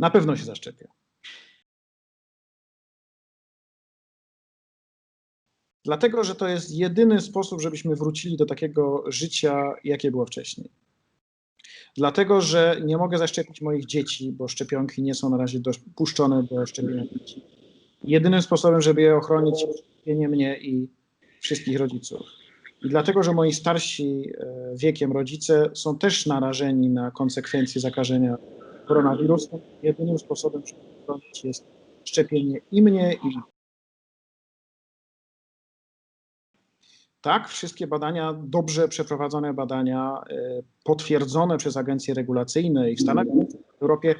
Na pewno się zaszczepię. Dlatego, że to jest jedyny sposób, żebyśmy wrócili do takiego życia, jakie było wcześniej. Dlatego, że nie mogę zaszczepić moich dzieci, bo szczepionki nie są na razie dopuszczone do szczepienia dzieci. Jedynym sposobem, żeby je ochronić, jest szczepienie mnie i wszystkich rodziców. I dlatego, że moi starsi e, wiekiem rodzice są też narażeni na konsekwencje zakażenia koronawirusem, jedynym sposobem, żeby ochronić jest szczepienie i mnie, i Tak, wszystkie badania, dobrze przeprowadzone badania, e, potwierdzone przez agencje regulacyjne i w Stanach Zjednoczonych, w Europie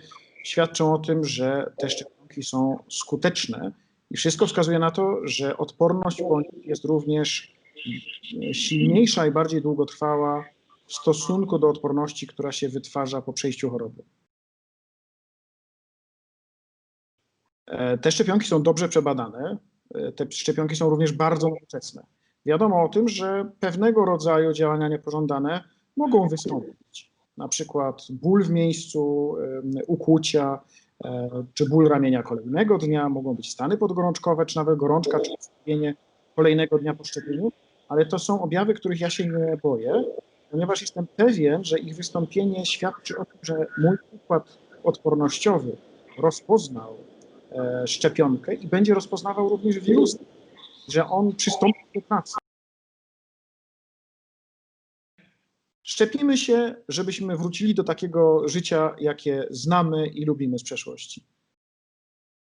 świadczą o tym, że te szczepionki są skuteczne. I wszystko wskazuje na to, że odporność po nich jest również silniejsza i bardziej długotrwała w stosunku do odporności, która się wytwarza po przejściu choroby. Te szczepionki są dobrze przebadane. E, Te szczepionki są również bardzo nowoczesne. Wiadomo o tym, że pewnego rodzaju działania niepożądane mogą wystąpić. Na przykład ból w miejscu ukłucia, e, czy ból ramienia kolejnego dnia, mogą być stany podgorączkowe, czy nawet gorączka, czy wystąpienie kolejnego dnia po szczepieniu, ale to są objawy, których ja się nie boję, ponieważ jestem pewien, że ich wystąpienie świadczy o tym, że mój układ odpornościowy rozpoznał e, szczepionkę i będzie rozpoznawał również wirus, że on przystąpi do pracy. Szczepimy się, żebyśmy wrócili do takiego życia, jakie znamy i lubimy z przeszłości.